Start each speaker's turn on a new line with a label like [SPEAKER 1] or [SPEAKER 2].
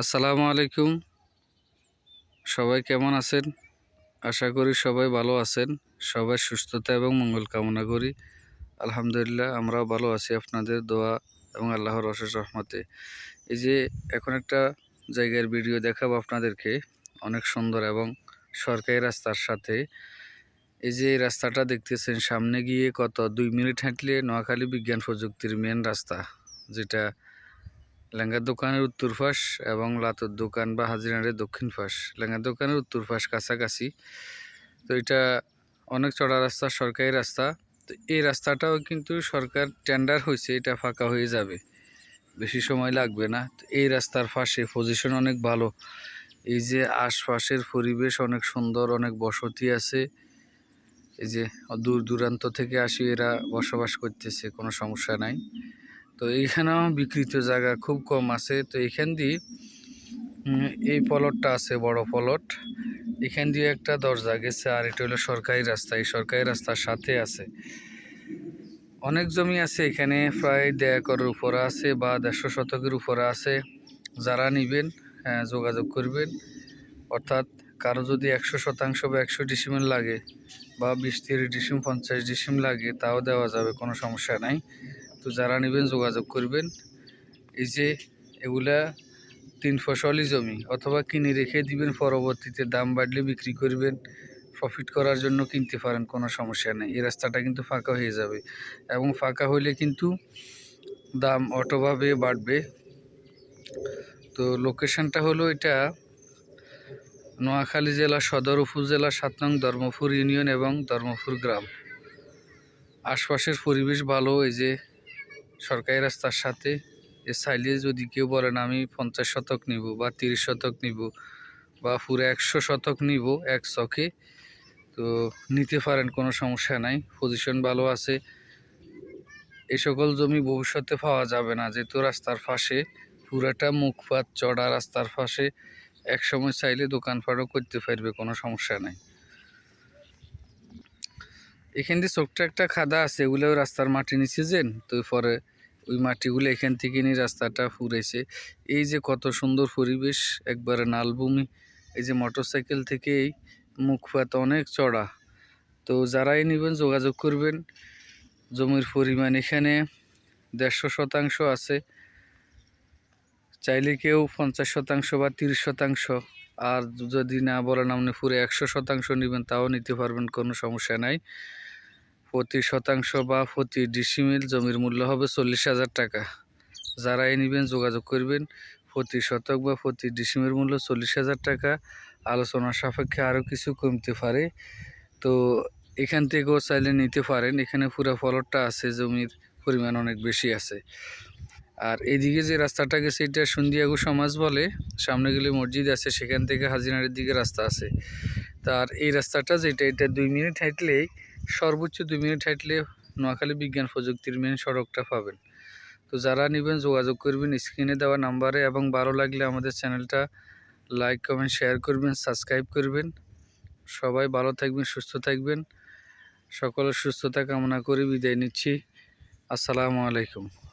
[SPEAKER 1] আসসালামু আলাইকুম। সবাই কেমন আছেন? আশা করি সবাই ভালো আছেন। সবাই সুস্থতা এবং মঙ্গল কামনা করি। আলহামদুলিল্লাহ, আমরাও ভালো আছি আপনাদের দোয়া এবং আল্লাহর অশেষ রহমতে। এই যে এখন একটা জায়গার ভিডিও দেখাবো আপনাদেরকে। অনেক সুন্দর এবং সরকারি রাস্তার সাথে। এই যে রাস্তাটা দেখতেছেন, সামনে গিয়ে কত দুই মিনিট হাঁটলে নোয়াখালী বিজ্ঞান প্রযুক্তির মেন রাস্তা, যেটা লেঙ্গার দোকানের উত্তর পাশ এবং লাতুর দোকান বা হাজিরানের দক্ষিণ পাশ। লেঙ্গার দোকানের উত্তর পাশ কাছাকাছি। তো এটা অনেক চড়া রাস্তা, সরকারি রাস্তা। তো এই রাস্তাটাও কিন্তু সরকার টেন্ডার হয়েছে, এটা ফাঁকা হয়ে যাবে। বেশি সময় লাগবে না। তো এই রাস্তার পাশে পজিশন অনেক ভালো। এই যে আশপাশের পরিবেশ অনেক সুন্দর, অনেক বসতি আছে। এই যে দূর দূরান্ত থেকে আসি এরা বসবাস করতেছে, কোনো সমস্যা নাই। তো এইখানেও বিকৃত জায়গা খুব কম আছে। তো এখান দিয়ে এই পলটটা আছে বড় পলট। এখান দিয়ে একটা দরজা গেছে আর এটা হলো সরকারি রাস্তা। এই সরকারি রাস্তার সাথে আছে। অনেক জমি আছে এখানে প্রায় দেড় একরের উপরে আছে বা দেড়শো শতকের উপরে আছে। যারা নিবেন হ্যাঁ, যোগাযোগ করবেন। অর্থাৎ কারও যদি একশো শতাংশ বা একশো ডিসিমেল লাগে বা বিশ তিরিশ ডিসিম পঞ্চাশ ডিসিম লাগে তাও দেওয়া যাবে কোনো সমস্যা নাই। তো যারা নেবেন যোগাযোগ করবেন। এই যে এগুলা তিন ফসলি জমি, অথবা কিনে রেখে দিবেন, পরবর্তীতে দাম বাড়লে বিক্রি করবেন প্রফিট করার জন্য কিনতে পারেন, কোনো সমস্যা নেই। এই রাস্তাটা কিন্তু ফাঁকা হয়ে যাবে। এবং ফাঁকা হইলে কিন্তু দাম অটোভাবে বাড়বে। তো লোকেশনটা হলো এটা নোয়াখালী জেলা সদর উপজেলা সাত নং ধর্মপুর ইউনিয়ন এবং ধর্মপুর গ্রাম। আশপাশের পরিবেশ ভালো, এই যে সরকারি রাস্তার সাথে এ চাইলে যদি কেউ বলেন, আমি পঞ্চাশ শতক নিব বা তিরিশ শতক নিব বা পুরো একশো শতক নিব এক চকে, তো নিতে পারেন, কোনো সমস্যা নাই। পজিশন ভালো আছে। এই সকল জমি ভবিষ্যতে পাওয়া যাবে না। যেহেতু রাস্তার পাশে পুরাটা মুখপাত, চড়া রাস্তার পাশে এক সময় চাইলে দোকানপাটও করতে পারবে, কোনো সমস্যা নাই। এখান দিয়ে ছোট্ট একটা খাদা আছে ওগুলো রাস্তার মাটি নিচে যেন, তো পরে ওই মাটিগুলো এখান থেকে নিয়ে রাস্তাটা ফুরেছে এই যে কত সুন্দর পরিবেশ, একবারে নালভূমি এই যে মোটরসাইকেল থেকে এই মুখপাত অনেক চড়া। তো যারাই নেবেন যোগাযোগ করবেন, জমির পরিমাণ এখানে দেড়শো শতাংশ আছে। চাইলে কেউ পঞ্চাশ শতাংশ বা তিরিশ শতাংশ, আর যদি না বলেন আপনি পুরো একশো শতাংশ নেবেন, তাও নিতে পারবেন, কোনো সমস্যা নাই। প্রতি শতাংশ বা প্রতি ডিসিমিল জমির মূল্য হবে চল্লিশ হাজার টাকা। যারা যারাই নেবেন, যোগাযোগ করবেন। প্রতি শতক বা প্রতি ডিসিমের মূল্য চল্লিশ হাজার টাকা। আলোচনার সাপেক্ষে আরও কিছু কমতে পারে। তো এখান থেকেও চাইলে নিতে পারেন। এখানে পুরো ফলটটা আছে, জমির পরিমাণ অনেক বেশি আছে। আর এদিকে যে রাস্তাটা গেছে, এটা সন্ধিয়াগু সমাজ বলে। সামনে গেলে মসজিদ আছে, সেখান থেকে হাজিনারের দিকে রাস্তা আছে। তার এই রাস্তাটা যেটা, এটা দুই মিনিট হাঁটলেই সর্বোচ্চ দুই মিনিট হাঁটলে নোয়াখালী বিজ্ঞান প্রযুক্তির মেন সড়কটা পাবেন। তো যারা নেবেন, যোগাযোগ করবেন স্ক্রিনে দেওয়া নাম্বারে এবং ভালো লাগলে আমাদের চ্যানেলটা লাইক কমেন্ট শেয়ার করবেন সাবস্ক্রাইব করবেন। সবাই ভালো থাকবেন, সুস্থ থাকবেন। সকলের সুস্থতা কামনা করে বিদায় নিচ্ছি। আসসালামু আলাইকুম।